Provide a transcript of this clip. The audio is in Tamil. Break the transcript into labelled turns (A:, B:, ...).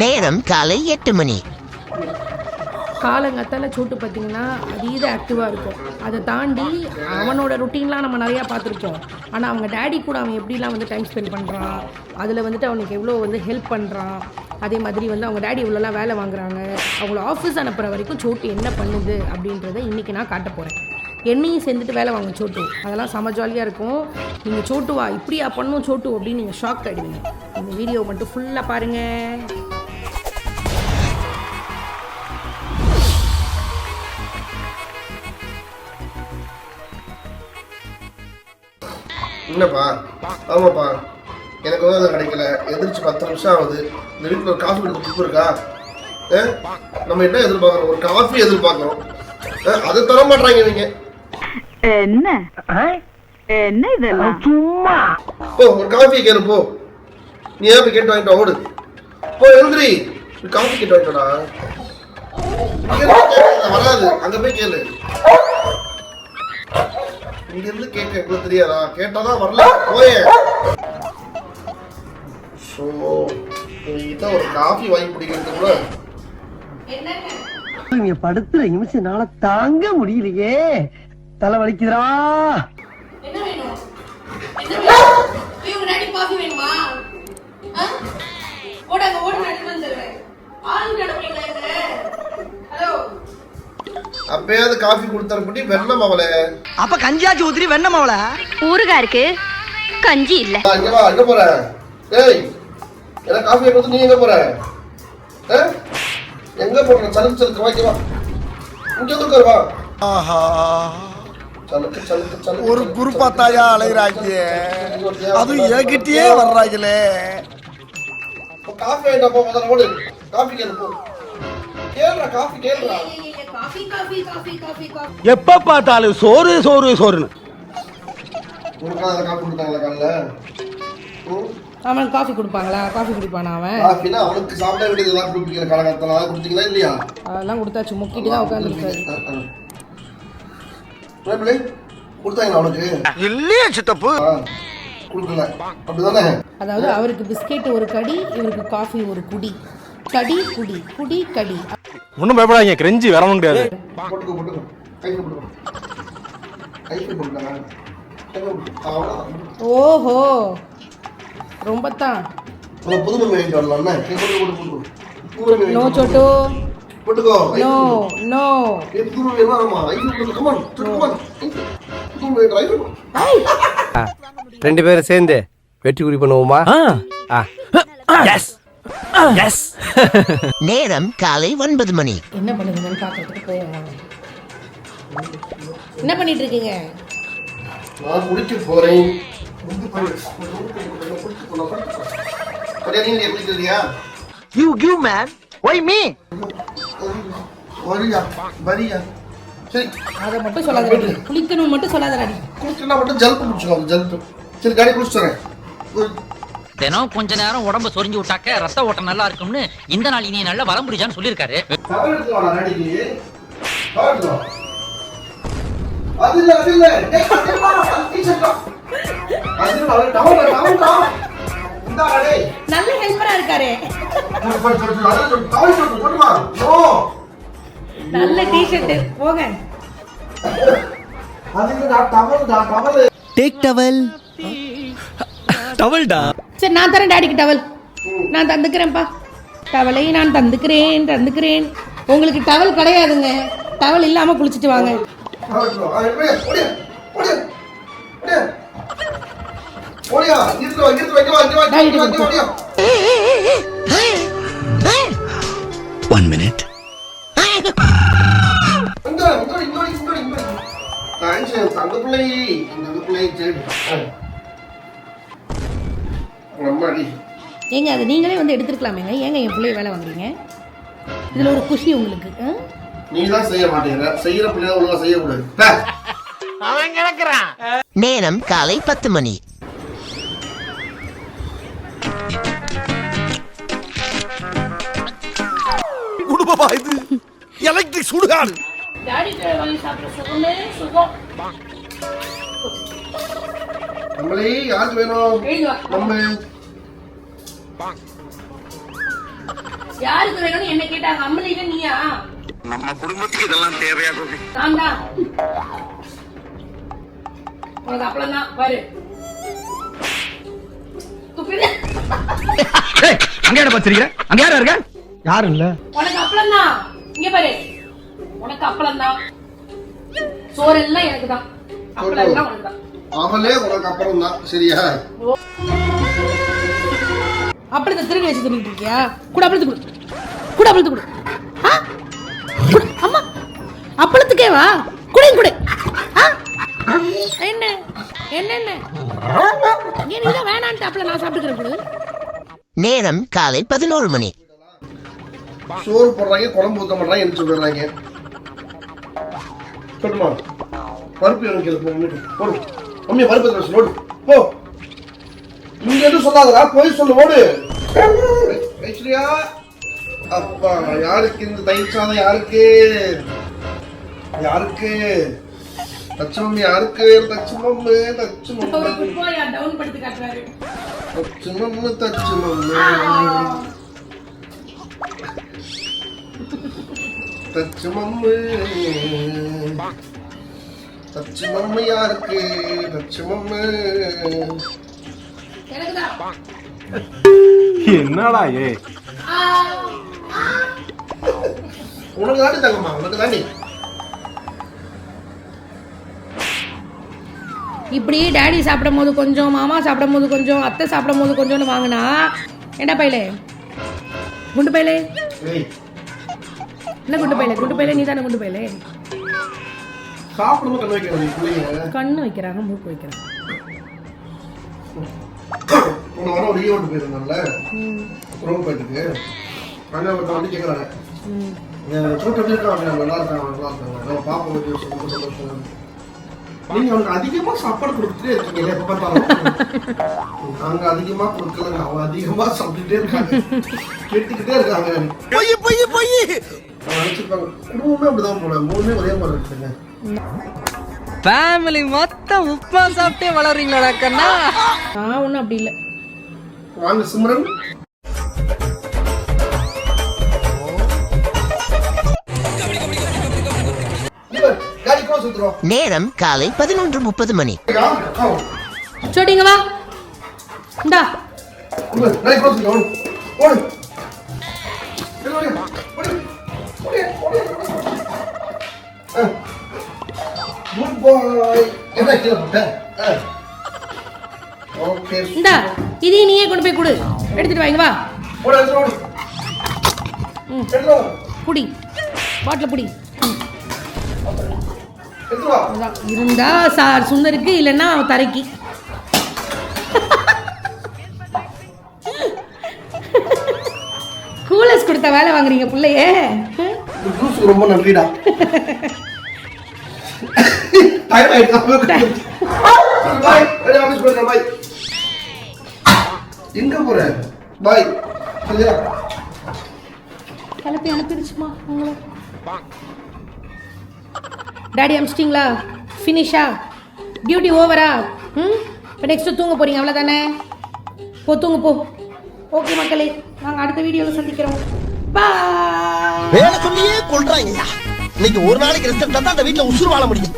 A: நேரம் காலை எட்டு மணி.
B: காலங்கத்தால் சோட்டு பார்த்தீங்கன்னா அதீத ஆக்டிவாக இருக்கும். அதை தாண்டி அவனோட ருட்டீன்லாம் நம்ம நிறையா பார்த்துருப்போம். ஆனால் அவங்க டேடி கூட அவன் எப்படிலாம் வந்து டைம் ஸ்பெண்ட் பண்ணுறான் அதில் வந்துட்டு அவனுக்கு எவ்வளோ வந்து ஹெல்ப் பண்ணுறான் அதே மாதிரி வந்து அவங்க டேடி இவ்வளோலாம் வேலை வாங்குறாங்க. அவங்கள ஆஃபீஸ் அனுப்புகிற வரைக்கும் சோட்டு என்ன பண்ணுது அப்படின்றத இன்றைக்கி நான் காட்ட போகிறேன் என்னையும் சேர்ந்துட்டு வேலை வாங்க சோட்டு. அதெல்லாம் செம ஜாலியாக இருக்கும். நீங்கள் சோட்டுவா இப்படியா பண்ணும் சோட்டு அப்படின்னு நீங்கள் ஷாக் ஆகிடுவீங்க இந்த வீடியோ மட்டும் ஃபுல்லாக பாருங்கள்
C: என்னப்பா? ஆமாப்பா. எனக்கு வந்து அது கிடைக்கல. எதிர்த்து பத்து நிமிஷம் ஆகுது. இந்த வீட்டில் ஒரு காஃபி கொடுக்க துப்பு இருக்கா? நம்ம என்ன எதிர்பார்க்கறோம்? ஒரு காஃபி எதிர்பார்க்கறோம். அதை தர மாட்டாங்க இவங்க.
D: என்ன? என்ன இதெல்லாம்?
C: போ ஒரு காஃபி கேளு போ. நீ ஏன் கேட்டு வாங்கிட்டு ஓடு. போ எழுந்திரி. காஃபி கேட்டு வாங்கிட்டு வாடா. இங்க இருந்து கேட்காத, வராது. அங்க போய் கேளு. இங்கிருந்து கேட்க எங்களுக்கு தெரியாதா? கேட்டாதான் வரல. போயே. ஸோ இதான் ஒரு காஃபி வாங்கி பிடிக்கிறது கூட
E: நீங்க படுத்துற நிமிஷம்னால தாங்க முடியலையே. தலை வலிக்குதுடா.
C: அப்பயாவது காஃபி கொடுத்தரப்பட்டி வெண்ணம் அவளை.
E: அப்ப கஞ்சியாச்சி ஊத்திரி வெண்ணமாவல
D: ஊறுகா இருக்கு. கஞ்சி இல்ல.
C: அங்க வா எங்க போற. ஏய் எனக்கு காஃபி கொடுத்து நீ எங்க போற? எங்க போற? சலுக்கு சலுக்கு வாங்கி வா. இங்க வந்து வா. சலுக்கு
F: ஒரு குரூப்பா தாயா அலைகிறாங்க அதுவும் என்கிட்டயே வர்றாங்களே
C: காஃபி வாங்கிட்டா போ முதல்ல ஓடு. காஃபி கேளு போ? கேளுடா காஃபி கேளுடா.
B: Coffee coffee coffee coffee coffee.
F: எப்ப பார்த்தாலும் சோறு சோறு சோறுன்னு.
C: உனக்காக காஃபி கொடுத்தாங்களா காலைல ம்?
B: அவன் காஃபி கொடுப்பாங்களா? காஃபி குடிப்பானா அவன்?
C: காஃபினா அவனுக்கு சாப்பிட வேண்டியது எல்லாம் கொடுப்பீங்க காலகாலத்தில் அதை கொடுத்தீங்களா இல்லையா?
B: அதெல்லாம் கொடுத்தாச்சு. முக்கிட்டு தான் உட்காந்துருக்காரு
C: கொடுத்தாங்களா அவனுக்கு?
F: இல்லையே சித்தப்பு.
C: கொடுக்கல. அப்படிதானே?
B: அதாவது அவருக்கு பிஸ்கெட் ஒரு கடி இவருக்கு காஃபி ஒரு குடி. கடி குடி குடி கடி.
G: ஒன்றும் பயப்படாதீங்க கிரெஞ்சி வரவும் முடியாது
B: ஓஹோ ரொம்ப தான்
C: நீ
B: சோட்டு. நோ நோ
H: ரெண்டு பேரும் சேர்ந்து வெற்றி குறி பண்ணுவோமா? ஆ.
F: எஸ்
A: நேரம் காலை ஒன்பது மணி.
B: என்ன பண்ணுதுங்கன்னு பார்க்கறதுக்கு போவோம் என்ன பண்ணிட்டு இருக்கீங்க
C: நான் குடிக்க போறேன்.
E: You give man why me
C: வரியா வரியா. சரி.
B: அதை மட்டும் சொல்லாத ரெடி. குளிக்கணும் மட்டும் சொல்லாத
C: குளிச்சுனா மட்டும் ஜல்ப்பு முடிச்சுக்கோங்க ஜல்ப்பு. சரி காடி ஒரு
I: தினம் கொஞ்ச நேரம் உடம்ப சொரிஞ்சு விட்டாக்க ரத்த ஓட்டம் நல்லா இருக்கும்னு இந்த நாள் இனி நல்ல வரம் புரிஞ்சான்னு சொல்லியிருக்காரு.
B: நல்ல ஹெல்ப்பரா இருக்காரு. நல்ல டிஷர்ட் போங்க.
F: டேக் டவல் டவல்டா
B: சரி நான் தரேன் டாடிக்கு டவல். நான் தந்துக்கிறேன்ப்பா. டவலை நான் தந்துக்கிறேன் தந்துக்கிறேன். உங்களுக்கு டவல் கிடையாதுங்க. டவல் இல்லாம குளிச்சுட்டு வாங்க.
F: ஒன் மினிட்
C: இங்க வா, இங்க வா,
B: ஏங்க அது நீங்களே வந்து எடுத்துருக்கலாமேங்க. ஏங்க என் பிள்ளைய வேலை வாங்குறீங்க? இதுல ஒரு குஷி உங்களுக்கு?
C: நீ தான் செய்ய மாட்டேங்கிற. செய்யற பிள்ளை ஒழுங்கா செய்யக்கூடாது. பே.
A: நேரம் காலை பத்து மணி.
F: குடும்பமா இது? எலக்ட்ரிக் சுடுகாடு.
C: நம்மளே யாருக்கு வேணும்? நம்ம
B: யாருக்கு வேணும்னு என்ன கேட்டாங்க? அம்மலினா நீயா?
F: நம்ம குடும்பத்துக்கு இதெல்லாம் தேவையா கோபி?
B: நான் தான். உனக்கு அப்பளம் தான் பாரு. துப்பிடு.
H: அங்க யார பச்சிருக்க அங்க யாரா இருக்க?
E: யாரும் இல்ல.
B: உனக்கு அப்பளம் தான் இங்க பாரு. உனக்கு அப்பளம் தான் சோறு எல்லாம் எனக்கு தான். அப்பளம் எல்லாம் உனக்கு தான்.
C: அவளே உனக்கு அப்புறம் தான் சரியா
B: அப்பளத்தை திருடி வச்சு தின்னுட்டு இருக்கியா? கூட அப்பளத்து கொடு. கூட அப்பளத்து கொடு. ஆ? குடு. அம்மா. அப்பளத்துக்கே வா. குடு ஆ? என்ன? என்ன என்ன? ஏன் நீ தான் வேணான்ட்டு அப்பளம் நான் சாப்பிட்டுக்கிறேன் கொடு.
A: நேரம் காலை பதினோரு மணி.
C: சோறு போடுறாங்க குழம்பு ஊத்த மாட்டாங்க என்ன சொல்றாங்க சொல்லுமா பருப்பு எனக்கு இது போடு. பருப்பு எடுத்து வச்சு, ஓடு போ. இங்க எதுவும் சொல்லாதடா போய் சொல்லு ஓடு. ஐஸ்வர்யா அப்பா யாருக்கு இந்த தயிர் சாதம் யாருக்கு? யாருக்கு? தச்சு மம்மி யாருக்கு? தச்சு மம்மு தச்சு
B: ஒரு
C: மம்மு. தச்சு மம்மு தச்சு மம்மு தச்சு மம்மு தச்சு மம்மு யாருக்கு தச்சு மம்மு
B: எனக்கு தான்
G: என்னடா ஏ
C: உனக்கு தாண்டி தங்கம்மா உனக்கு தாண்டி.
B: இப்படி டேடி சாப்பிடும் போது கொஞ்சம் மாமா சாப்பிடும் போது கொஞ்சம் அத்தை சாப்பிடும் போது கொஞ்சம்னு வாங்கினா ஏண்டா பையலே? குண்டு பையலே? என்ன குண்டு பையலே? குண்டு பையலே நீ தானே குண்டு பையலே?
C: சாப்பிடும்போது கண்ணு வைக்கிறது பிள்ளைங்க
B: கண்ணு வைக்கிறாங்க மூக்கு வைக்கிறாங்க.
C: உன்னை வர ஒரு ஈவெண்ட் போயிருந்தோம்ல? ரோம் போயிட்டுக்கு. அங்கே ஒருத்தன் வந்து கேட்குறாங்க சூட் எப்படி இருக்கா? அப்படின்னா நல்லா இருக்காங்க நல்லா இருக்காங்க. நம்ம பாப்பா ஒரு விஷயம் ரொம்ப சந்தோஷம். நீங்க அவனுக்கு அதிகமா சாப்பாடு கொடுத்துட்டே இருக்கீங்க எப்ப பார்த்தாலும். நாங்க அதிகமா கொடுக்கலங்க அவன் அதிகமா சாப்பிட்டுட்டே இருக்காங்க. கேட்டுக்கிட்டே இருக்காங்க. நினைச்சிருப்பாங்க குடும்பமே அப்படிதான் போல. மூணுமே ஒரே மாதிரி இருக்குங்க.
I: ஃபேமிலி மொத்தம் உப்புமா சாப்பிட்டே வளர்றீங்களா கண்ணா.
B: நான் ஒன்றும் அப்படி இல்லை.
C: வாங்க சிம்ரன்.
A: நேரம் காலை பதினொன்று முப்பது மணி.
B: சொல்லிங்க வா இந்தா.
C: குட் பாய் என்ன கீழே போட்ட ஓகே
B: இந்தா இதையும் நீயே கொண்டு போய் கொடு. எடுத்துட்டு வாங்க வா.
C: ஓடு எடுத்து ஓடு
B: ம்.
C: எடுத்து
B: புடி. பாட்டில் புடி. இருந்தா சார் சுந்தருக்கு இல்லைன்னா அவன் தரைக்கு. கூலர்ஸ் கொடுத்த வேலை வாங்குறீங்க பிள்ளையே.
C: ஜூஸ் ரொம்ப நன்றிடா டைம் ஆயிடுச்சு பாய் எங்க போற பாய் சரியா
B: கிளப்பி அனுப்பிடுச்சுமா உங்களை டாடி அமிச்சிட்டிங்களா ஃபினிஷா டியூட்டி ஓவரா ம் இப்போ நெக்ஸ்ட்டு தூங்க போகிறீங்க அவ்வளோதானே போ தூங்க போ ஓகே மக்களே நாங்கள் அடுத்த வீடியோவில் சந்திக்கிறோம்.
F: வேலை சொல்லியே கொள்றாங்க இன்னைக்கு ஒரு நாளைக்கு ரெஸ்ட் எடுத்தா தான் அந்த வீட்டுல உசுறு வாழ முடியும்.